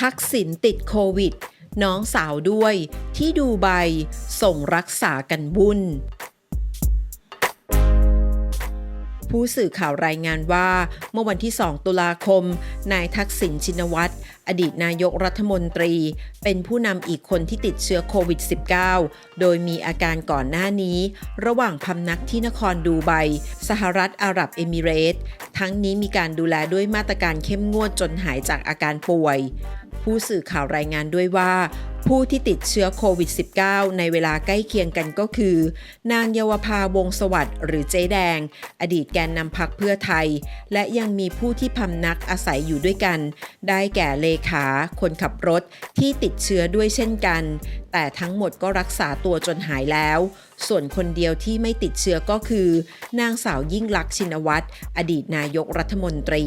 ทักษิณติดโควิด น้องสาวด้วยที่ดูใบส่งรักษากันบุญผู้สื่อข่าวรายงานว่า เมื่อวันที่ 2 ตุลาคม นายทักษิณชินวัตร อดีตนายกรัฐมนตรี เป็นผู้นำอีกคนที่ติดเชื้อโควิด -19 โดยมีอาการก่อนหน้านี้ ระหว่างพำนักที่นครดูไบ สหรัฐอาหรับเอมิเรตส์ ทั้งนี้มีการดูแลด้วยมาตรการเข้มงวดจนหายจากอาการป่วย ผู้สื่อข่าวรายงานด้วยว่า ผู้ที่ติดเชื้อโควิด -19 ในเวลาใกล้เคียงกันก็คือ นางเยาวภาวงศ์สวัสดิ์หรือเจ๊แดง อดีตแกนนำพักเพื่อไทย และยังมีผู้ที่พำนักอาศัยอยู่ด้วยกัน ได้แก่เลขา คนขับรถที่ติดเชื้อด้วยเช่นกัน แต่ทั้งหมดก็รักษาตัวจนหายแล้ว ส่วนคนเดียวที่ไม่ติดเชื้อก็คือ นางสาวยิ่งลักษณ์ชินวัตรอดีตนายกรัฐมนตรี